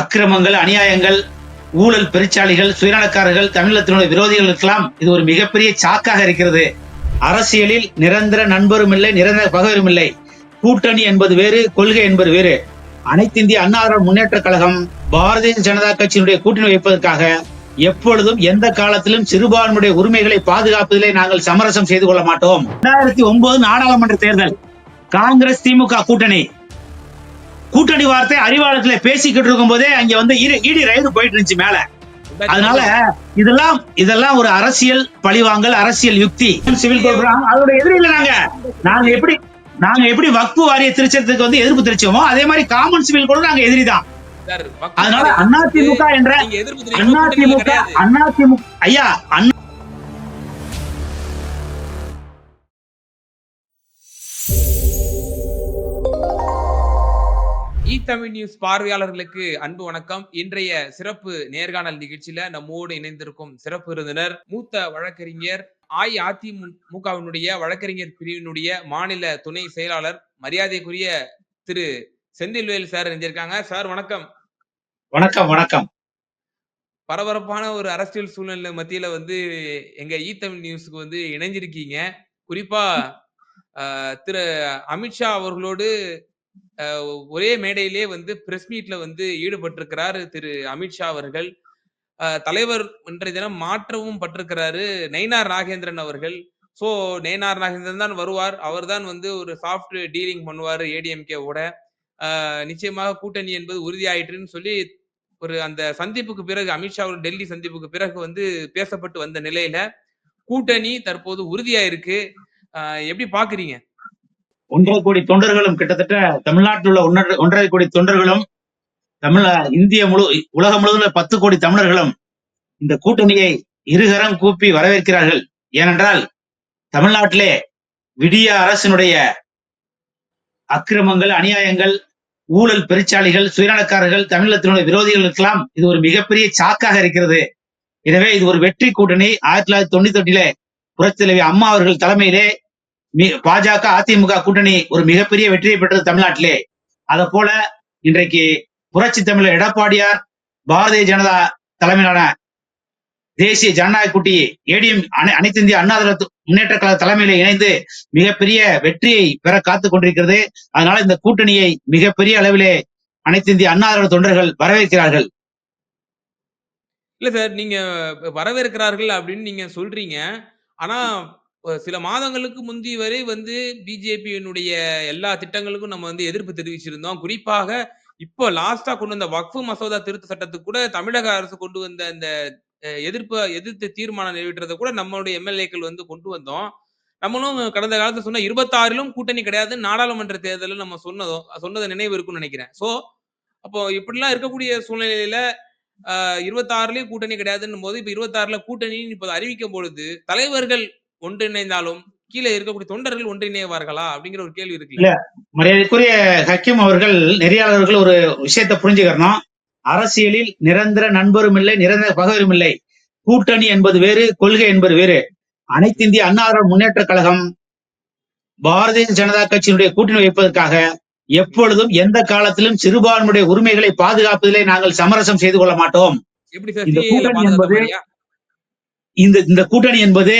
அக்கிரமங்கள் அநியாயங்கள் ஊழல் பெருச்சாளிகள் சுயநலக்காரர்கள் தமிழகத்தினுடைய விரோதிகளுக்கெல்லாம் இது ஒரு மிகப்பெரிய சாக்காக இருக்கிறது. அரசியலில் நிரந்தர நண்பரும் இல்லை நிரந்தர பகவரும் இல்லை. கூட்டணி என்பது வேறு கொள்கை என்பது வேறு. அனைத்து இந்திய திராவிட முன்னேற்ற கழகம் பாரதிய ஜனதா கட்சியினுடைய கூட்டணி வைப்பதற்காக எப்பொழுதும் எந்த காலத்திலும் சிறுபான்மையுடைய உரிமைகளை பாதுகாப்பதிலே நாங்கள் சமரசம் செய்து கொள்ள மாட்டோம். இரண்டாயிரத்தி ஒன்பது நாடாளுமன்ற தேர்தல் காங்கிரஸ் திமுக கூட்டணி. கூட்டணி வார்த்தை அறிவாளத்துல பேசிக்கிட்டு இருக்கும் போதே அங்க வந்து இடி- ரயில் போயிட்டு இருந்துச்சு மேல. அதனால இதெல்லாம் இதெல்லாம் ஒரு அரசியல் பழிவாங்கல் அரசியல் யுக்தி. சிவில் அதோட எதிரில நாங்க. நாங்க எப்படி நாங்க எப்படி வக்பு வாரிய திருச்சத்துக்கு வந்து எதிர்ப்பு தெரிச்சோமோ அதே மாதிரி காமன் சிவில் கூட நாங்க எதிரி தான். அதனால அதிமுக என்ற அதிமுக. அதிமுக ஐயா அண்ணா தமிழ் நியூஸ் பார்வையாளர்களுக்கு அன்பு வணக்கம். இன்றைய சிறப்பு நேர்காணல் நிகழ்ச்சியில நம்மோடு இணைந்திருக்கும் சிறப்பு விருந்தினர் மூத்த வழக்கறிஞர் அஇஅதிமுகவினுடைய வழக்கறிஞர் பிரிவினுடைய மாநில துணை செயலாளர் மரியாதைக்குரிய திரு செந்தில்வேல் சார் இணைஞ்சிருக்காங்க. சார் வணக்கம். வணக்கம் வணக்கம். பரபரப்பான ஒரு அரசியல் சூழ்நிலை மத்தியில வந்து எங்க இ தமிழ் நியூஸ்க்கு வந்து இணைஞ்சிருக்கீங்க. குறிப்பா திரு அமித்ஷா அவர்களோடு ஒரே மேடையிலே வந்து பிரஸ் மீட்ல வந்து ஈடுபட்டிருக்கிறார் திரு அமித்ஷா அவர்கள். ஆஹ், தலைவர் இன்றைய தினம் மாற்றவும் பட்டிருக்கிறாரு நயினார் நாகேந்திரன் அவர்கள். சோ நெய்னார் நாகேந்திரன் தான் வருவார். அவர் தான் வந்து ஒரு சாஃப்ட் டீலிங் பண்ணுவார் ஏடிஎம்கே ஓட. ஆஹ், நிச்சயமாக கூட்டணி என்பது உறுதியாயிற்றுன்னு சொல்லி ஒரு அந்த சந்திப்புக்கு பிறகு அமித்ஷா அவர்கள் டெல்லி சந்திப்புக்கு பிறகு வந்து பேசப்பட்டு வந்த நிலையில கூட்டணி தற்போது உறுதியா இருக்கு எப்படி பாக்குறீங்க? ஒன்றரை கோடி தொண்டர்களும் கிட்டத்தட்ட தமிழ்நாட்டில் உள்ள ஒன்றரை ஒன்றரை கோடி தொண்டர்களும் தமிழ இந்திய முழு உலகம் முழுவதும் பத்து கோடி தமிழர்களும் இந்த கூட்டணியை இருகரம் கூப்பி வரவேற்கிறார்கள். ஏனென்றால் தமிழ்நாட்டிலே விடிய அரசினுடைய அக்கிரமங்கள் அநியாயங்கள் ஊழல் பெருச்சாளிகள் சுயநலக்காரர்கள் தமிழகத்தினுடைய விரோதிகளுக்கெல்லாம் இது ஒரு மிகப்பெரிய சாக்காக இருக்கிறது. எனவே இது ஒரு வெற்றி கூட்டணி. ஆயிரத்தி தொள்ளாயிரத்தி தொண்ணூத்தி எட்டிலே புரட்சி தலைவி அம்மா அவர்கள் தலைமையிலே பாஜக அதிமுக கூட்டணி ஒரு மிகப்பெரிய வெற்றியை பெற்றது தமிழ்நாட்டிலே. அத போல இன்றைக்கு புரட்சி தமிழர் எடப்பாடியார் பாரதிய ஜனதா தலைமையிலான தேசிய ஜனநாயக கூட்டி ஏடிஎம் அனைத்து இந்திய அண்ணா முன்னேற்ற கழக தலைமையில இணைந்து மிகப்பெரிய வெற்றியை பெற காத்துக் கொண்டிருக்கிறது. அதனால இந்த கூட்டணியை மிகப்பெரிய அளவிலே அனைத்து இந்திய அண்ணா தொண்டர்கள் வரவேற்கிறார்கள். இல்ல சார் நீங்க வரவேற்கிறார்கள் அப்படின்னு நீங்க சொல்றீங்க. ஆனா சில மாதங்களுக்கு முந்தி வரை வந்து பிஜேபியினுடைய எல்லா திட்டங்களுக்கும் நம்ம வந்து எதிர்ப்பு தெரிவிச்சிருந்தோம். குறிப்பாக இப்போ லாஸ்டா கொண்டு வந்த வக்ஃபு மசோதா திருத்த சட்டத்துக்கு கூட தமிழக அரசு கொண்டு வந்த அந்த எதிர்ப்பு எதிர்த்து தீர்மானம் நிறைவேற்றதை கூட நம்மளுடைய எம்எல்ஏக்கள் வந்து கொண்டு வந்தோம். நம்மளும் கடந்த காலத்துல சொன்ன இருபத்தாறிலும் கூட்டணி கிடையாது. நாடாளுமன்ற தேர்தலில் நம்ம சொன்னதும் சொன்னது நினைவு இருக்கும்னு நினைக்கிறேன். சோ அப்போ இப்படிலாம் இருக்கக்கூடிய சூழ்நிலையில இருபத்தாறுலயும் கூட்டணி கிடையாதுன்னும் போது இப்ப இருபத்தாறுல கூட்டணின்னு இப்போ அறிவிக்கும் பொழுது தலைவர்கள் ஒன்றிணைந்தாலும் கீழே இருக்கக்கூடிய தொண்டர்கள் ஒன்றிணைவார்களா? அப்படிங்கிற ஒரு கேள்வி இருக்குல்ல. மரியாதைக்குரிய ஹக்கீம் அவர்கள் நெறியாளர்கள் ஒரு விஷயத்தை புரிஞ்சுக்கிறணும். அரசியலில் நிரந்தர நண்பரும் இல்லை நிரந்தர பகைவரும் இல்லை. கூட்டணி என்பது வேறு கொள்கை என்பது வேறு. அனைத்து இந்திய திராவிட முன்னேற்ற கழகம் பாரதிய ஜனதா கட்சியினுடைய கூட்டணி வைப்பதற்காக எப்பொழுதும் எந்த காலத்திலும் சிறுபான்மையுடைய உரிமைகளை பாதுகாப்பதிலே நாங்கள் சமரசம் செய்து கொள்ள மாட்டோம். இந்த கூட்டணி என்பது? இந்த இந்த கூட்டணி என்பது.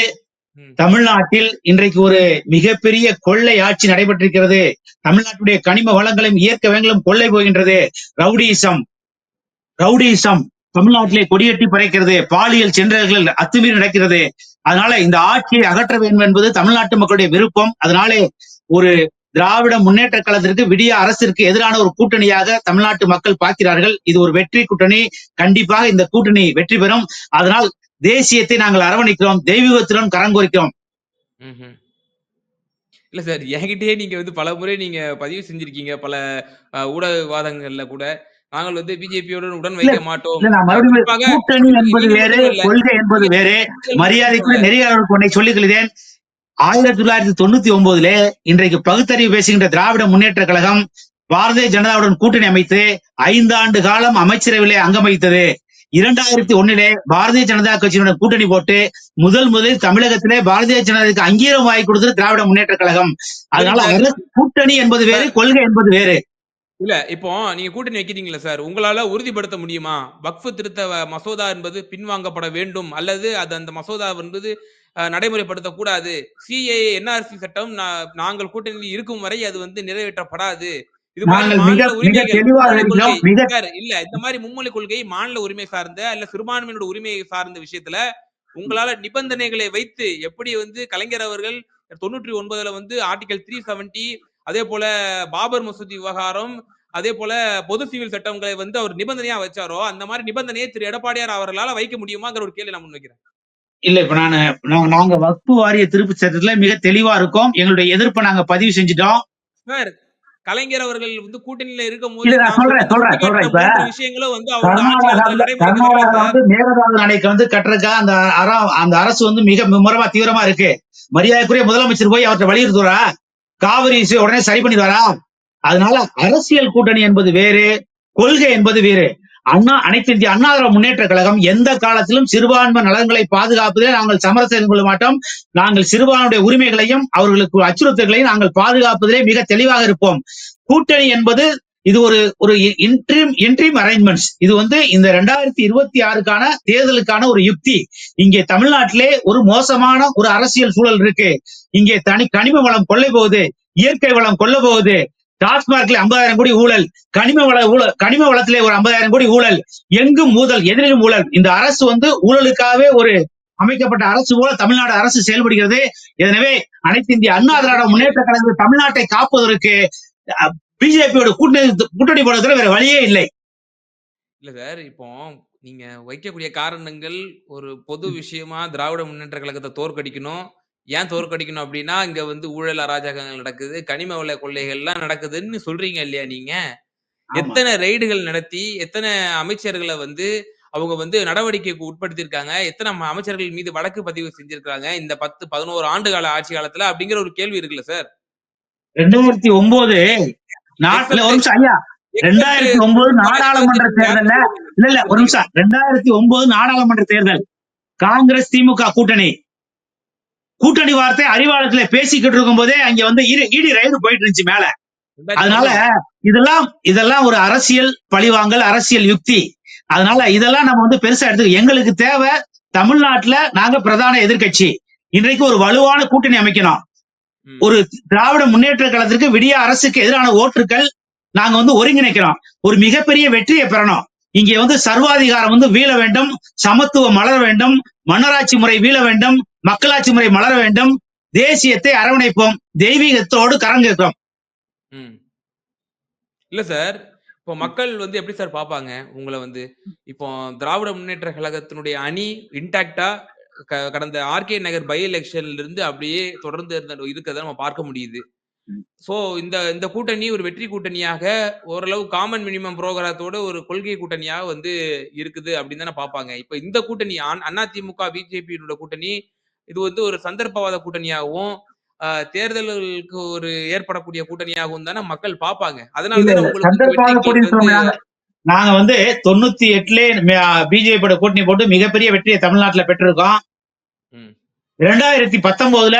தமிழ்நாட்டில் இன்றைக்கு ஒரு மிகப்பெரிய கொள்ளை ஆட்சி நடைபெற்றிருக்கிறது. தமிழ்நாட்டுடைய கனிம வளங்களையும் இயற்கை வளங்களும் கொள்ளை போகின்றது. ரவுடிசம் ரவுடிசம் தமிழ்நாட்டிலே கொடியேற்றி பறைக்கிறது பாலியல் சென்றர்கள் அத்துமீறி நடக்கிறது. அதனால இந்த ஆட்சியை அகற்ற வேண்டும் என்பது தமிழ்நாட்டு மக்களுடைய விருப்பம். அதனாலே ஒரு திராவிட முன்னேற்ற கழகத்திற்கு விடிய அரசிற்கு எதிரான ஒரு கூட்டணியாக தமிழ்நாட்டு மக்கள் பார்க்கிறார்கள். இது ஒரு வெற்றி கூட்டணி. கண்டிப்பாக இந்த கூட்டணி வெற்றி பெறும். அதனால் தேசியத்தை நாங்கள் அரவணைக்கிறோம் தெய்வீகத்துடன் கரங்கோரிக்கிறோம். இல்ல சார் என்கிட்டயே நீங்க வந்து பல முறை நீங்க பதிவு செஞ்சிருக்கீங்க பல அஹ், ஊடக விவாதங்கள்ல கூட. நாங்கள் வந்து பிஜேபியோட உடன் வைக்க மாட்டோம். கூட்டணி என்பது வேறு. கொள்கை என்பது வேறு. மரியாதைக்குரிய நெறியாளர்களுக்கு ஒன்றை சொல்லிக் கொள்கிறேன். ஆயிரத்தி தொள்ளாயிரத்தி தொண்ணூத்தி ஒன்பதுல இன்றைக்கு பகுத்தறிவு பேசுகின்ற திராவிட முன்னேற்ற கழகம் பாரதிய ஜனதாவுடன் கூட்டணி அமைத்து ஐந்து ஆண்டு காலம் அமைச்சரவையிலே அங்கம் வகித்தது இரண்டாயிரத்தி ஒண்ணிலே பாரதிய ஜனதா கட்சியுடன் கூட்டணி போட்டு முதல் முதலில் தமிழகத்திலே பாரதிய ஜனதாவுக்கு அங்கீகாரம் வாங்கி கொடுத்தது திராவிட முன்னேற்ற கழகம் அதனால கூட்டணி என்பது வேறு கொள்கை என்பது வேறு இல்ல இப்போ நீங்க கூட்டணி வைக்கிறீங்கல்ல சார், உங்களால உறுதிப்படுத்த முடியுமா? வக்ஃப் திருத்த மசோதா என்பது பின்வாங்கப்பட வேண்டும் அல்லது அது அந்த மசோதா என்பது அ நடைமுறைப்படுத்தக் கூடாது. சிஏஏ, என்ஆர்சி சட்டம் நாங்கள் கூட்டணியில் இருக்கும் வரை அது வந்து நிறைவேற்றப்படாது. இது இல்ல இந்த மாரி மும்மொழி கொள்கை மாநில உரிமை சார்ந்த, இல்ல சிறுபான்மையினரோட உரிமையை சார்ந்த விஷயத்துல உங்களால நிபந்தனைகளை வைத்து எப்படி வந்து கலைஞர் அவர்கள் 99ல வந்து ஆர்டிகிள் 370 அதேபோல பாபர் மசூதி விவகாரம், அதேபோல பொது சிவில் சட்டங்களை வந்து அவர் நிபந்தனையா வச்சாரோ, அந்த மாரி நிபந்தனையை திரு எடப்பாடியார் அவர்களால வைக்க முடியுமாங்கிற ஒரு கேள்வி நான் முன்வைக்கிறேன். இல்ல இப்ப நானு நாங்க வக்ஃபு வாரிய திருப்பு சட்டத்துல மிக தெளிவா இருக்கோம். எங்களுடைய எதிர்ப்ப நாங்க பதிவு செஞ்சுட்டோம். கலைஞர் அவர்கள் வந்து கூட்டணியில சொல்றேன், சொல்றேன், சொல்றேன். இப்ப 3 விஷயங்களும் வந்து மேகதாது அணைக்கு வந்து கட்டுறதுக்கா அந்த அந்த அரசு வந்து மிக மும்முரமா தீவிரமா இருக்கு. மரியாதைக்குரிய முதலமைச்சர் போய் அவர்ட்ட வலியுறுத்துவாரா? காவிரி உடனே சரி பண்ணிடுவாரா? அதனால அரசியல் கூட்டணி என்பது வேறு, கொள்கை என்பது வேறு. அண்ணா அனைத்து இந்திய அண்ணா முன்னேற்ற கழகம் எந்த காலத்திலும் சிறுபான்மை நலன்களை பாதுகாப்பதே நாங்கள் சமரசம் செய்து கொள்ள மாட்டோம். நாங்கள் சிறுபான்மையுடைய உரிமைகளையும் அவர்களுக்கு அச்சுறுத்தல்களையும் நாங்கள் பாதுகாப்பதிலே மிக தெளிவாக இருப்போம். கூட்டணி என்பது இது ஒரு ஒரு இன்ட்ரீம் இன்ட்ரீம் அரேஞ்ச்மெண்ட்ஸ் இது வந்து இந்த 2026க்கான தேர்தலுக்கான ஒரு யுக்தி. இங்கே தமிழ்நாட்டிலே ஒரு மோசமான ஒரு அரசியல் சூழல் இருக்கு. இங்கே தனி கனிம வளம் கொள்ளை போகுது, இயற்கை வளம் கொள்ள போகுது. டாஸ்மாக்ல ஐம்பதாயிரம் கோடி ஊழல், கனிம வள ஊழல் கனிம வளத்திலே ஒரு 50,000 கோடி ஊழல், எங்கும் ஊழல், எதிரிலும் ஊழல். இந்த அரசு வந்து ஊழலுக்காகவே ஒரு அமைக்கப்பட்ட அரசு போல தமிழ்நாடு அரசு செயல்படுகிறது. எனவே அனைத்து இந்திய அண்ணா திராவிட முன்னேற்ற கழகம் தமிழ்நாட்டை காப்பதற்கு பிஜேபியோட கூட்டணி கூட்டணி போடுறதுல வேற வழியே இல்லை. இல்ல சார், இப்போ நீங்க வைக்கக்கூடிய காரணங்கள் ஒரு பொது விஷயமா திராவிட முன்னேற்ற கழகத்தை தோற்கடிக்கணும். ஏன் தோற்கடிக்கணும் அப்டின்னா, இங்க வந்து ஊழல் அராஜகங்கள் நடக்குது, கனிம வள கொள்ளைகள்லாம் நடக்குதுன்னு சொல்றீங்க இல்லையா நீங்க? எத்தன ரெய்டுகள் நடத்தி, எத்தன அமைச்சர்கள வந்து அவங்க வந்து நடவடிக்கைக்கு உட்படுத்தியிருக்காங்க, எத்தன அமைச்சர்கள் மீது வழக்கு பதிவு செஞ்சிருக்காங்க இந்த 10, 11 ஆண்டு கால ஆட்சி காலத்துல அப்டிங்கிற ஒரு கேள்வி இருக்குல்ல சார்? 2009 நாட்டுல ஒரு நிமிஷம் ஐயா. 2009 நாடாளுமன்ற தேர்தல்ல இல்ல இல்ல ஒரு நிமிஷம் 2009 நாடாளுமன்ற தேர்தல் காங்கிரஸ் திமுக கூட்டணி கூட்டணி வார்த்தை அறிவாளத்துல பேசிக்கிட்டு இருக்கும் போதே அங்க வந்து இடி ரைடு போயிட்டு இருந்துச்சு மேல. அதனால இதெல்லாம் இதெல்லாம் ஒரு அரசியல் பழிவாங்கல் அரசியல் யுக்தி. அதனால இதெல்லாம் நம்ம வந்து பெருசா எடுத்து எங்களுக்கு தேவை தமிழ்நாட்டுல நாங்க பிரதான எதிர்க்கட்சி. இன்றைக்கு ஒரு வலுவான கூட்டணி அமைக்கணும். ஒரு திராவிட முன்னேற்ற கழகத்திற்கு விடிய அரசுக்கு எதிரான ஓட்டுகள் நாங்க வந்து ஒருங்கிணைக்கிறோம். ஒரு மிகப்பெரிய வெற்றியை பெறணும். இங்கே வந்து சர்வாதிகாரம் வந்து வீழ வேண்டும் சமத்துவம் மலர வேண்டும் மன்னராட்சி முறை வீழ வேண்டும் மக்களாட்சி முறை மலர வேண்டும் தேசியத்தை அரவணைப்போம் தெய்வீகத்தோடு கரம் இல்ல சார். இப்போ மக்கள் வந்து எப்படி சார் பாப்பாங்க உங்கள வந்து? இப்போ திராவிட முன்னேற்ற கழகத்தினுடைய அணி இன்டாக்டா க கடந்த ஆர்கே நகர் பை எலெக்ஷன்ல இருந்து அப்படியே தொடர்ந்து இருந்த இருக்கிறத நம்ம பார்க்க முடியுது. சோ இந்த இந்த கூட்டணி ஒரு வெற்றி கூட்டணியாக ஓரளவு காமன் மினிமம் புரோகிராத்தோட ஒரு கொள்கை கூட்டணியாக வந்து இருக்குது அப்படின்னு தானே பார்ப்பாங்க. இப்ப இந்த கூட்டணி அதிமுக, பிஜேபியினோட கூட்டணி இது வந்து ஒரு சந்தர்ப்பவாத கூட்டணியாகவும், தேர்தல்களுக்கு ஒரு ஏற்படக்கூடிய கூட்டணியாகவும் தானே மக்கள் பார்ப்பாங்க. அதனால வந்து நாங்க வந்து 98லயே பிஜேபியோட கூட்டணி போட்டு மிகப்பெரிய வெற்றியை தமிழ்நாட்டுல பெற்றிருக்கோம் ம். 2019ல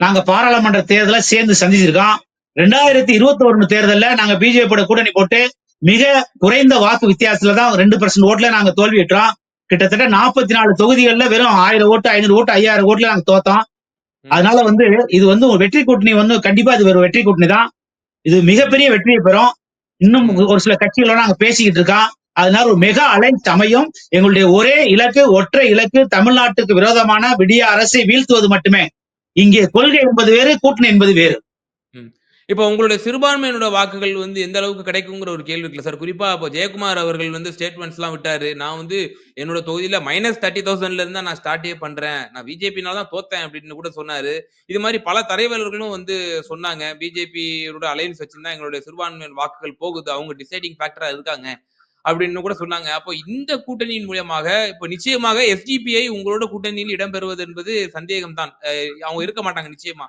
நாங்க பாராளுமன்ற தேர்தலை சேர்ந்து சந்திச்சிருக்கோம். 2021 தேர்தல்ல நாங்க பிஜேபியோட கூட்டணி போட்டு மிக குறைந்த வாக்கு வித்தியாசத்துல தான் ரெண்டு பர்சன்ட் ஓட்டுல நாங்க தோல்வியுற்றோம். கிட்டத்தட்ட 44 தொகுதிகள்ல வெறும் ஆயிரம் ஓட்டு ஐநூறு ஓட்டு ஐயாயிரம் ஓட்டுல நாங்க தோத்தோம். அதனால வந்து இது வந்து ஒரு வெற்றி கூட்டணி வந்து கண்டிப்பா இது ஒரு வெற்றி கூட்டணி தான். இது மிகப்பெரிய வெற்றியை பெறும். இன்னும். ஒரு சில கட்சிகளோட நாங்க பேசிக்கிட்டு இருக்கோம். அதனால ஒரு மெகா அலைன்ஸ் அமையும். எங்களுடைய ஒரே இலக்கு ஒற்றை இலக்கு தமிழ்நாட்டுக்கு விரோதமான விடிய அரசை வீழ்த்துவது மட்டுமே. இங்கே கொள்கை என்பது வேறு கூட்டணி என்பது வேறு இப்போ உங்களுடைய சிறுபான்மையினோட வாக்குகள் வந்து எந்த அளவுக்கு கிடைக்குங்கிற ஒரு கேள்வி இருக்குல்ல சார். குறிப்பா இப்போ ஜெயக்குமார் அவர்கள் வந்து ஸ்டேட்மெண்ட்ஸ்லாம் விட்டாரு. நான் வந்து என்னோட தொகுதியில மைனஸ் 30,000ல இருந்து இருந்தா நான் ஸ்டார்ட்டே பண்றேன். நான் பிஜேபினால தான் தோத்தேன் அப்படின்னு கூட சொன்னாரு. இது மாதிரி பல தலைவர்களும் வந்து சொன்னாங்க. பிஜேபியோட அலைன்ஸ் வச்சிருந்தா எங்களுடைய சிறுபான்மையின் வாக்குகள் போகுது. அவங்க டிசைடிங் ஃபேக்டரா இருக்காங்க. அப்படின்னு கூட சொன்னாங்க. அப்போ இந்த கூட்டணியின் மூலியமாக இப்போ நிச்சயமாக எஸ்டிபிஐ உங்களோட கூட்டணியில் இடம்பெறுவது என்பது சந்தேகம் தான். அவங்க இருக்க மாட்டாங்க நிச்சயமா.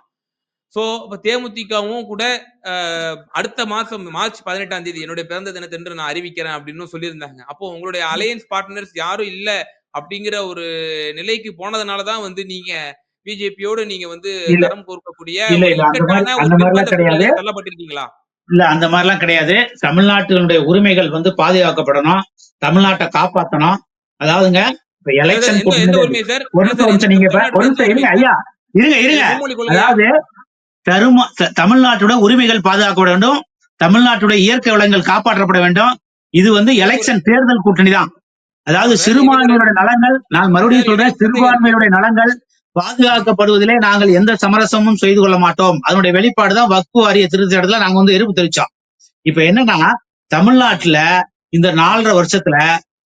சோ இப்ப தேமுதிகவும் கூட அடுத்த மாசம் மார்ச் 18ஆம் தேதி என்னுடைய பிறந்த தினத்தன்று நான் அறிவிக்கிறேன் அப்படின்னு சொல்லியிருந்தாங்க. அப்போ உங்களுடைய அலையன்ஸ் பார்ட்னர்ஸ் யாரும் இல்ல அப்படிங்கிற ஒரு நிலைக்கு போனதுனால தான் வந்து நீங்க பிஜேபியோட நீங்க வந்து. கரம் கோர்க்கக்கூடிய ஒரு இல்ல. அந்த மாதிரிலாம் கிடையாது. தமிழ்நாட்டினுடைய உரிமைகள் வந்து பாதுகாக்கப்படணும். தமிழ்நாட்டை காப்பாத்தணும். அதாவதுங்க இப்ப எலெக்ஷன் ஒரு நிமிஷம் நீங்க ஒரு நிமிஷம் இருங்க ஐயா. இருங்க இருங்க. அதாவது தரும தமிழ்நாட்டோட உரிமைகள் பாதுகாக்கப்பட வேண்டும். தமிழ்நாட்டுடைய இயற்கை வளங்கள் காப்பாற்றப்பட வேண்டும். இது வந்து எலெக்ஷன் தேர்தல் கூட்டணி தான் அதாவது சார், சிறுபான்மையினுடைய நலங்கள் நான் மறுபடியும் சொல்றேன் எனக்கு சிறுபான்மையினுடைய நலங்கள் பாதுகாக்கப்படுவதிலே நாங்கள் எந்த சமரசமும் செய்து கொள்ள மாட்டோம். அதனுடைய வெளிப்பாடு தான் வக்பு வாரிய திருத்தத்துல நாங்க வந்து எதிர்ப்பு தெரிவிச்சோம். இப்ப என்னன்னா தமிழ்நாட்டுல இந்த நாலரை வருஷத்துல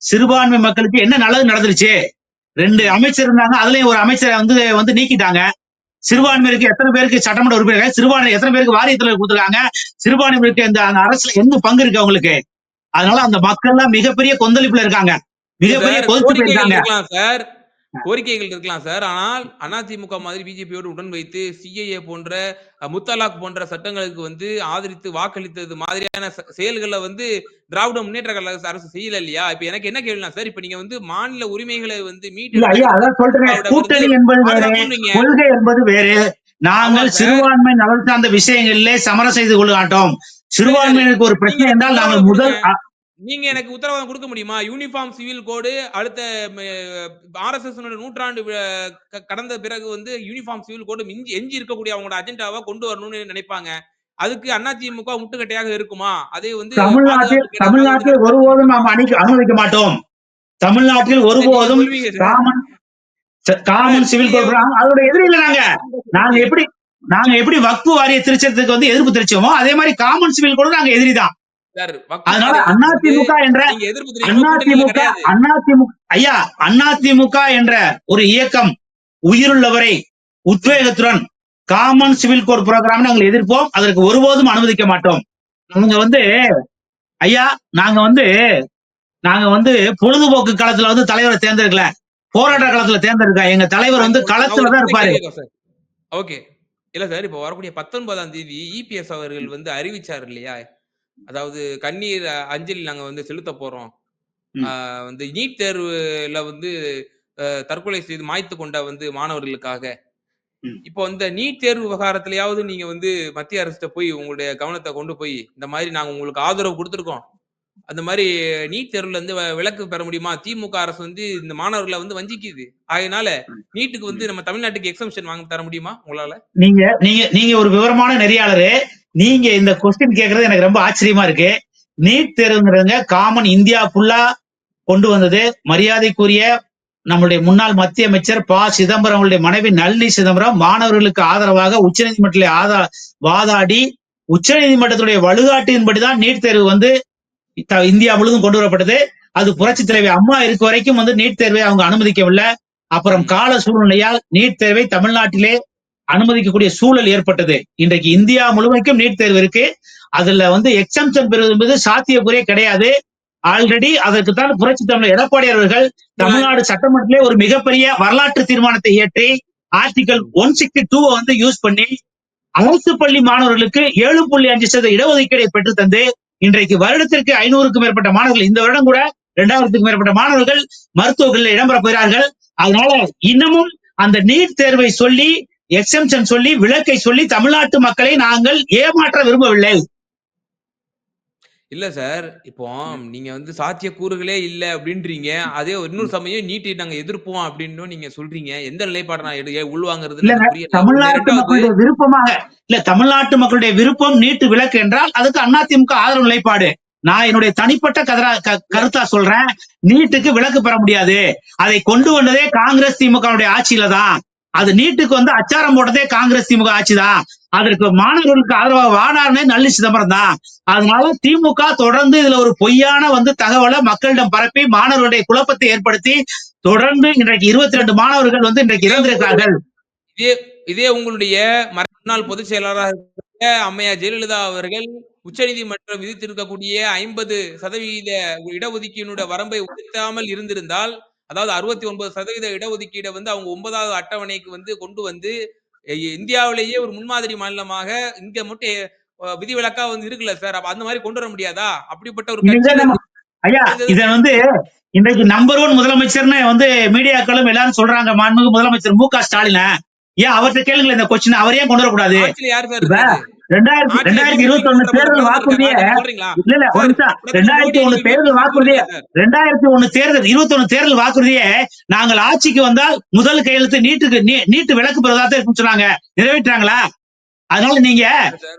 சிறுபான்மை மக்களுக்கு என்ன நல்லது நடந்துருச்சு? ரெண்டு அமைச்சர் இருந்தாங்க அதுலயும் ஒரு அமைச்சரை வந்து வந்து நீக்கிட்டாங்க. சிறுபான்மையினருக்கு எத்தனை பேருக்கு சட்டமன்ற உறுப்பினர்கள் சிறுபான்மை எத்தனை பேருக்கு வாரியத்துல கொடுத்துருக்காங்க? சிறுபான்மையினருக்கு இந்த அரசுல என்ன பங்கு இருக்கு அவங்களுக்கு? அதனால அந்த மக்கள் எல்லாம் மிகப்பெரிய கொந்தளிப்புல இருக்காங்க. மிகப்பெரிய சார், கொதிச்சு கோரிக்கைகள் இருக்கலாம் சார். ஆனால் அதிமுக மாதிரி பிஜேபியோடு உடன் வைத்து சிஏஏ போன்ற முத்தலாக் போன்ற சட்டங்களுக்கு வந்து ஆதரித்து வாக்களித்தது மாதிரியான செயல்களை வந்து திராவிட முன்னேற்ற கழக அரசு செய்யல இல்லையா? இப்ப எனக்கு என்ன கேள்வினா சார் இப்ப நீங்க வந்து மாநில உரிமைகளை வந்து மீட்டு என்பது வேறு. நாங்கள். சிறுபான்மை நலன் சார்ந்த விஷயங்களிலே சமரம் செய்து கொள்ள மாட்டோம் சிறுபான்மையினருக்கு ஒரு பிரச்சனை என்றால் நாங்கள் முதல். நீங்க எனக்கு உத்தரவாதம் கொடுக்க முடியுமா? யூனிஃபார்ம் சிவில் கோடு அடுத்த ஆர்எஸ்எஸ் நூற்றாண்டு கடந்த பிறகு வந்து யூனிஃபார்ம் சிவில் கோடு மிஞ்சி எஞ்சி இருக்கக்கூடிய அவங்களோட அஜெண்டாவா கொண்டு வரணும்னு நினைப்பாங்க. அதுக்கு அதிமுக முட்டுக்கட்டையாக இருக்குமா? அதை வந்து தமிழ்நாட்டில் ஒருபோதும் நாம் அனுமதிக்க மாட்டோம். தமிழ்நாட்டில் ஒருபோதும். காமன் காமன் சிவில் கோட் அதோட எதிரில நாங்க. நாங்க எப்படி நாங்க எப்படி வக்பு வாரிய திருச்சத்துக்கு வந்து எதிர்ப்பு தெரிச்சோமோ அதே மாதிரி காமன் சிவில் கோடு நாங்க எதிரிதான் சார், அதிமுக என்ற அதிமுக கிடையாது. அதிமுக ஐயா அதிமுக என்ற ஒரு இயக்கம் உயிருள்ளவரை உத்வேகத்துடன் காமன் சிவில் கோட் ப்ரோக்ராம் நாங்கள் எதிர்ப்போம். அதற்கு ஒருபோதும் அனுமதிக்க மாட்டோம். நாங்க வந்து ஐயா நாங்க வந்து நாங்க வந்து பொழுதுபோக்கு களத்துல வந்து தலைவரை தேர்ந்தெடுக்கல. போராட்ட களத்துல தேர்ந்தெடுக்க எங்க தலைவர் வந்து களத்துல தான் இருப்பாரு. ஓகே. இல்ல சார் இப்ப வரக்கூடிய பத்தொன்பதாம் தேதி இபிஎஸ் அவர்கள் வந்து அறிவிச்சார் இல்லையா? அதாவது கண்ணீர் அஞ்சலி நாங்க வந்து செலுத்த போறோம். வந்து நீட் தேர்வுல வந்து தற்கொலை செய்து மாய்த்து கொண்ட வந்து மாணவர்களுக்காக. இப்போ இந்த நீட் தேர்வு விவகாரத்திலயாவது நீங்க வந்து மத்திய அரசுட்ட போய் உங்களுடைய கவனத்தை கொண்டு போய் இந்த மாதிரி நாங்க உங்களுக்கு ஆதரவு கொடுத்துருக்கோம். அந்த மாதிரி நீட் தேர்வுல இருந்து விலக்கு பெற முடியுமா? திமுக அரசு வந்து இந்த மாணவர்களை வந்து வஞ்சிக்குது. அதனால நீட்டுக்கு வந்து நம்ம தமிழ்நாட்டுக்கு எக்ஸம்ஷன் வாங்க தர முடியுமா உங்களால? நீங்க நீங்க நீங்க ஒரு விவரமான நெறியாளரு. நீங்க இந்த கொஸ்டின் கேக்குறது எனக்கு ரொம்ப ஆச்சரியமா இருக்கு. நீட் தேர்வுங்கிறதுங்க காமன் இந்தியா ஃபுல்லா கொண்டு வந்தது. மரியாதைக்குரிய நம்மளுடைய முன்னாள் மத்திய அமைச்சர் ப. சிதம்பரம் அவருடைய மனைவி நளினி சிதம்பரம் மாணவர்களுக்கு ஆதரவாக உச்சநீதிமன்றத்தில் ஆதா வாதாடி உச்சநீதிமன்றத்துடைய வழிகாட்டியின்படிதான் நீட் தேர்வு வந்து த- இந்தியா முழுவதும் கொண்டு வரப்பட்டது. அது புரட்சி தலைவி அம்மா இருக்க வரைக்கும் வந்து நீட் தேர்வை அவங்க அனுமதிக்கவில்லை. அப்புறம் கால சூழ்நிலையால் நீட் தேர்வை தமிழ்நாட்டிலே அனுமதிக்கக்கூடிய சூழல் ஏற்பட்டது. இன்றைக்கு இந்தியா முழுமைக்கும் நீட் தேர்வு இருக்கு. அதுல வந்து எக்ஸம்ஷன் பெறுவது என்பது சாத்தியக்குறையே கிடையாது. ஆல்ரெடி அதற்கு தான் புரட்சி தமிழர் எடப்பாடி அவர்கள் தமிழ்நாடு சட்டமன்றத்திலே ஒரு மிகப்பெரிய வரலாற்று தீர்மானத்தை இயற்றி ஆர்டிகல் ஒன் சிக்ஸ்டி டூ வந்து யூஸ் பண்ணி அரசு பள்ளி மாணவர்களுக்கு ஏழு புள்ளி அஞ்சு சதவீத இடஒதுக்கீடை பெற்று தந்து இன்றைக்கு வருடத்திற்கு ஐநூறுக்கும் மேற்பட்ட மாணவர்கள் இந்த வருடம் கூட இரண்டாயிரத்துக்கும் மேற்பட்ட மாணவர்கள் மருத்துவர்கள் இடம்பெற போகிறார்கள். அதனால இன்னமும் அந்த நீட் தேர்வை சொல்லி எக்ஸம்ஷன் சொல்லி விலக்கை சொல்லி தமிழ்நாட்டு மக்களை நாங்கள் ஏமாற்ற விரும்பவில்லை. இல்ல சார் இப்போ நீங்க வந்து சாத்திய கூறுகளே இல்ல அப்படின்றீங்க. அதே இன்னொரு சமயம் நீட்டை நாங்க எதிர்ப்போம் அப்படின்னு நீங்க சொல்றீங்க. எந்த நிலைப்பாடு நான் உள்வாங்குறது தமிழ்நாட்டு மக்களுடைய விருப்பமாக இல்ல தமிழ்நாட்டு மக்களுடைய விருப்பம் நீட்டு விலக்கு என்றால் அதுக்கு அதிமுக ஆதரவு நிலைப்பாடு. நான் என்னுடைய தனிப்பட்ட கதரா கருத்தா சொல்றேன். நீட்டுக்கு விலக்கு பெற முடியாது. அதை கொண்டு வந்ததே காங்கிரஸ் திமுக ஆட்சியில தான் அது நீட்டுக்கு வந்து அச்சாரம் போட்டதே காங்கிரஸ் திமுக ஆட்சி தான் அதற்கு மாணவர்களுக்கு ஆதரவாக வாடாருனே நல்லி சிதம்பரம் தான் அதனால திமுக தொடர்ந்து இதுல ஒரு பொய்யான வந்து தகவலை மக்களிடம் பரப்பி மாணவர்களுடைய குழப்பத்தை ஏற்படுத்தி தொடர்ந்து இன்றைக்கு இருபத்தி ரெண்டு மாணவர்கள் வந்து இன்றைக்கு இறந்திருக்கிறார்கள். இதே இதே உங்களுடைய மறைந்த முன்னாள் பொதுச் செயலாளராக இருக்கிற ஜெயலலிதா அவர்கள் உச்சநீதிமன்றம் விதித்திருக்கக்கூடிய ஐம்பது சதவீத இடஒதுக்கீடுடைய வரம்பை உயர்த்தாமல் இருந்திருந்தால் அதாவது அறுபத்தி ஒன்பது சதவீத இடஒதுக்கீடை வந்து அவங்க ஒன்பதாவது அட்டவணைக்கு வந்து கொண்டு வந்து இந்தியாவிலேயே ஒரு முன்மாதிரி மாநிலமாக இங்க மட்டும் விதிவிலக்கா வந்து இருக்குல்ல சார். அப்ப அந்த மாதிரி கொண்டு வர முடியாதா? அப்படிப்பட்ட ஒரு ஐயா இத வந்து இன்றைக்கு நம்பர் ஒன் முதலமைச்சர்னு வந்து மீடியாக்களும் எல்லாரும் சொல்றாங்க. மாண்புமிகு முதலமைச்சர் மு க ஸ்டாலின. ஏன் அவர்கிட்ட கேளுங்களேன் இந்த கொஸ்டின் அவர் ஏன் கொண்டு வரக்கூடாது? யார் சார் ரெண்டாயிரத்தி ரெண்டாயிரத்தி இருபத்தி ஒண்ணு தேர்தல் வாக்குறுதிய பிரதமர் சொல்றீங்களா? இல்ல இல்ல ஒரு சார். நிமிஷம். ரெண்டாயிரத்தி ஒண்ணு தேர்தல் வாக்குறுதிய ரெண்டாயிரத்தி ஒண்ணு தேர்தல் இருபத்தி ஒண்ணு தேர்தல் வாக்குறுதியை நாங்கள் ஆட்சிக்கு வந்தால் முதல் கையெழுத்து நீட்டுக்கு நீ- நீட்டு விலக்கு பெறுவதாக சொன்னாங்க. நிறைவேற்றாங்களா அதனால நீங்க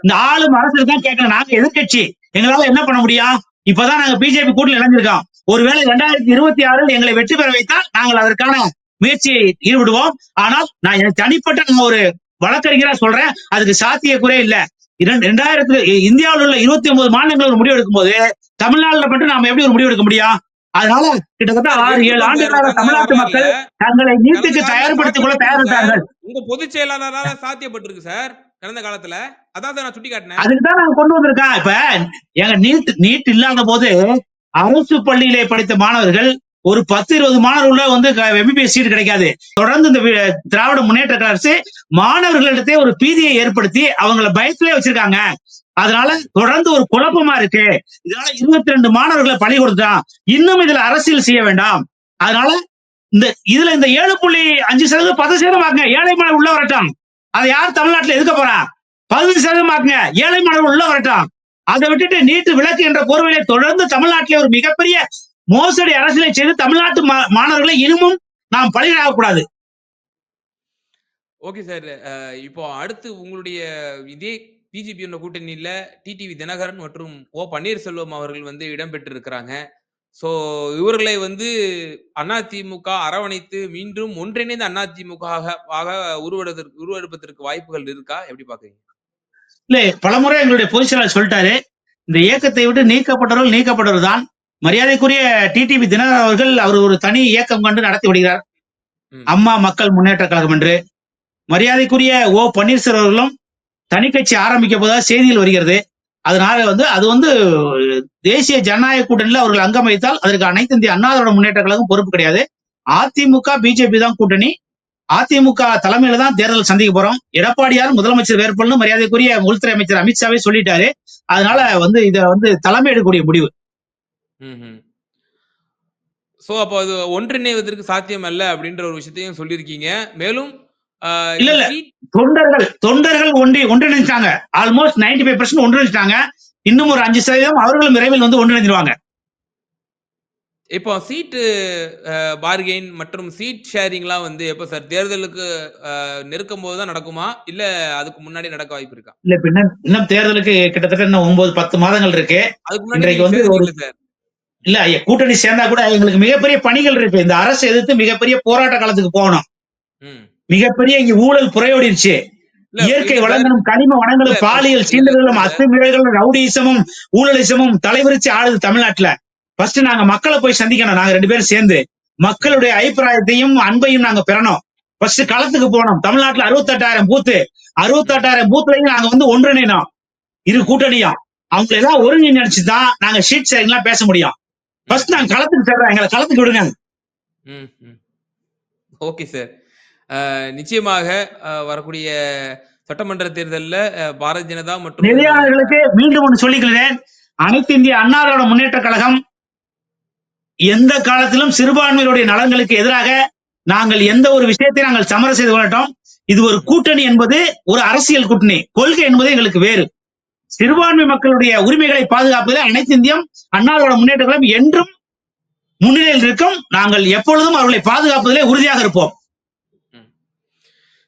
இந்த ஆளும் அரசு தான் கேட்கணும். நாங்க எதிர்க்கட்சி. எங்களால என்ன பண்ண முடியும்? இப்பதான் நாங்க பிஜேபி கூட்டணி இணைஞ்சிருக்கோம். ஒருவேளை ரெண்டாயிரத்தி இருபத்தி ஆறில் எங்களை வெற்றி பெற வைத்தால் நாங்கள் அதற்கான முயற்சியை ஈடுபடுவோம். ஆனால் நான் தனிப்பட்ட நான் ஒரு வழக்கறிஞரா சொல்றேன். அதுக்கு சாத்தியக்குறே இல்ல. இரண்டு ரெண்டாயிரத்து இந்தியாவில் உள்ள இருபத்தி ஒன்பது மாநிலங்கள் ஒரு முடிவு எடுக்கும் போது தமிழ்நாட்டுல மட்டும் நாம எப்படி ஒரு முடிவு எடுக்க முடியும்? அதனால கிட்டத்தட்ட ஆறு ஏழு ஆண்டுகளாக தமிழ்நாட்டு மக்கள் தங்களை நீட்டுக்கு தயார்படுத்திக் கொள்ள தயாரிட்டார்கள் உங்க பொதுச் செயலாளரால சாத்தியப்பட்டிருக்கு சார் கடந்த காலத்துல. அதான் நான் சுட்டி காட்டினேன் அதுக்கு தான் நாங்க கொண்டு வந்திருக்கோம். இப்ப எங்க நீட் நீட் இல்லாத போது அரசு பள்ளியிலே படித்த மாணவர்கள் ஒரு பத்து இருபது மாணவர்கள் வந்து எம்பிபிஎஸ் சீட் கிடைக்காது. தொடர்ந்து இந்த திராவிட முன்னேற்ற கழக அரசு மாணவர்களிடத்தே ஒரு பீதியை ஏற்படுத்தி அவங்கள பயத்திலே வச்சிருக்காங்க. அதனால தொடர்ந்து ஒரு குழப்பமா இருக்கு. இதனால இருபத்தி ரெண்டு மாணவர்களை பழி கொடுத்தான் இன்னும் இதுல அரசியல் செய்ய வேண்டாம். அதனால இந்த இதுல இந்த ஏழு புள்ளி அஞ்சு சதவீதம் பத்து சதவீதம் ஆக்குங்க ஏழை மாணவர் உள்ள வரட்டும். அதை யார் தமிழ்நாட்டுல எதுக்க போறா? பதினஞ்சு சதவீதம் ஆக்குங்க ஏழை மாணவர் உள்ள வரட்டும். அதை விட்டுட்டு நீட்டு விளக்கு என்ற போர்வையிலே தொடர்ந்து தமிழ்நாட்டிலே ஒரு மிகப்பெரிய மோசடி அரசியலை செய்து தமிழ்நாட்டு மாணவர்களை இன்னமும் நாம் பலியிடக்கூடாது ஓகே சார். இப்போ அடுத்து உங்களுடைய இதே பிஜேபி கூட்டணியில டிடிவி தினகரன் மற்றும் ஓ பன்னீர்செல்வம் அவர்கள் வந்து இடம்பெற்றிருக்கிறாங்க. சோ இவர்களை வந்து அதிமுக அரவணைத்து மீண்டும் ஒன்றிணைந்த அதிமுக ஆக உருவெடுப்பதற்கு உருவெடுப்பதற்கு வாய்ப்புகள் இருக்கா? எப்படி பாக்குறீங்க இல்ல பலமுறை எங்களுடைய பொதுச் செயலாளர் சொல்லிட்டாரு. இந்த இயக்கத்தை விட்டு நீக்கப்பட்டவர்கள் நீக்கப்பட்டவர் தான் மரியாதைக்குரிய டிடிவி தினகரன் அவர்கள் அவர் ஒரு தனி இயக்கம் கண்டு நடத்தி வருகிறார். ம். அம்மா மக்கள் முன்னேற்ற கழகம் என்று. மரியாதைக்குரிய ஓ பன்னீர்செல்வம் அவர்களும் தனி கட்சி ஆரம்பிக்க போதா செய்தியில் வருகிறது. அதனால வந்து அது வந்து தேசிய ஜனநாயக கூட்டணியில் அவர்கள் அங்கம் வைத்தால் அதற்கு அனைத்து இந்திய அண்ணா திராவிட முன்னேற்ற கழகம் பொறுப்பு கிடையாது. அதிமுக பிஜேபி தான் கூட்டணி. அதிமுக தலைமையில தான் தேர்தல் சந்திக்க போறோம். எடப்பாடியார் முதலமைச்சர் வேட்பாளர்னு மரியாதைக்குரிய உள்துறை அமைச்சர் அமித்ஷாவே சொல்லிட்டாரு. அதனால வந்து இத வந்து தலைமை எடுக்கக்கூடிய முடிவு. சோ அப்போ அது ஒன்றிணைவதற்கு சாத்தியம் அல்ல அப்படின்ற ஒரு விஷயத்தையும் சொல்லியிருக்கீங்க. மேலும் ஆஹ் இல்ல, இல்ல. தொண்டர்கள் தொண்டர்கள் ஒன்றி ஒன்றிணைஞ்சாங்க ஆல்மோஸ்ட் 95% ஃபைவ் பர்சன்ட் ஒன்றிணைச்சிட்டாங்க இன்னும் ஒரு அஞ்சு சதவீதம் அவர்களும் விரைவில் வந்து ஒன்றிணைஞ்சிருவாங்க. இப்போ சீட்டு பார்கெயின் மற்றும் சீட் ஷேரிங்லாம் வந்து எப்போ சார்? தேர்தலுக்கு ஆஹ் நெருக்கும் போது தான் நடக்குமா? இல்ல அதுக்கு முன்னாடி நடக்க வாய்ப்பு இருக்கா? இல்ல இப்ப இன்னும் இன்னும் தேர்தலுக்கு கிட்டத்தட்ட இன்னும் ஒன்பது பத்து மாதங்கள் இருக்கு. அதுக்கு முன்னாடி இன்றைக்கு நீங்க வந்து ஒரு- சார். இல்ல ஐயா, கூட்டணி சேர்ந்தா கூட எங்களுக்கு மிகப்பெரிய பணிகள் இருக்கு. இந்த அரசு எதிர்த்து மிகப்பெரிய போராட்ட காலத்துக்கு போகணும். மிகப்பெரிய இங்க ஊழல் புறையோடிருச்சு இயற்கை. வளங்களும் கனிம வளங்களும் பாலியல் சீண்டல்களும். அத்துமீறல்களும் ரவுடிசமும் ஊழலிசமும் தலைவிரிச்சு ஆளுது தமிழ்நாட்டுல. ஃபர்ஸ்ட் நாங்க மக்களை போய் சந்திக்கணும் நாங்க ரெண்டு பேரும் சேர்ந்து. மக்களுடைய அபிப்பிராயத்தையும் அன்பையும் நாங்க பெறணும். ஃபர்ஸ்ட் களத்துக்கு போனோம் தமிழ்நாட்டுல அறுபத்தெட்டாயிரம் பூத்து அறுபத்தெட்டாயிரம் பூத்துலையும் நாங்க வந்து ஒன்றிணைனோம் இரு கூட்டணியும். அவங்க எல்லாம் ஒருங்கிணைச்சு தான் நாங்க ஷீட் ஷேரிங்லாம் பேச முடியும். ஃபர்ஸ்ட் நாங்க களத்துக்கு சேர்றோம் எங்களை களத்துக்கு விடுங்க. ஓகே சார் நிச்சயமாக வரக்கூடிய சட்டமன்ற தேர்தல்ல பாரதிய ஜனதா மற்றும் நெறியாளர்களுக்கு மீண்டும் ஒன்று சொல்லிக்கிறேன். அனைத்து இந்திய திராவிட முன்னேற்ற கழகம் எந்த காலத்திலும் சிறுபான்மையினுடைய நலன்களுக்கு எதிராக நாங்கள் எந்த ஒரு விஷயத்தை நாங்கள் சமரசம் செய்து கொள்ளட்டோம். இது ஒரு கூட்டணி என்பது ஒரு அரசியல் கூட்டணி. கொள்கை என்பது எங்களுக்கு வேறு. சிறுபான்மை மக்களுடைய உரிமைகளை பாதுகாப்பதில் அனைத்து இந்தியம் அண்ணா முன்னேற்றங்களும் என்றும் முன்னிலையில் இருக்கும். நாங்கள் எப்பொழுதும் அவர்களை பாதுகாப்பதிலே உறுதியாக இருப்போம்.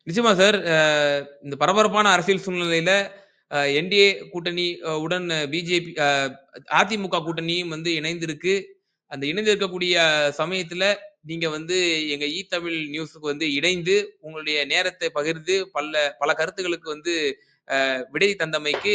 நிச்சயமா சார் அஹ், இந்த பரபரப்பான அரசியல் சூழ்நிலையில என்டிஏ கூட்டணி உடன் பிஜேபி அதிமுக கூட்டணியும் வந்து இணைந்திருக்கு. அந்த இணைந்து இருக்கக்கூடிய சமயத்துல நீங்க வந்து எங்க இ தமிழ் நியூஸுக்கு வந்து இணைந்து உங்களுடைய நேரத்தை பகிர்ந்து பல பல கருத்துக்களுக்கு வந்து விடை தந்தமைக்கு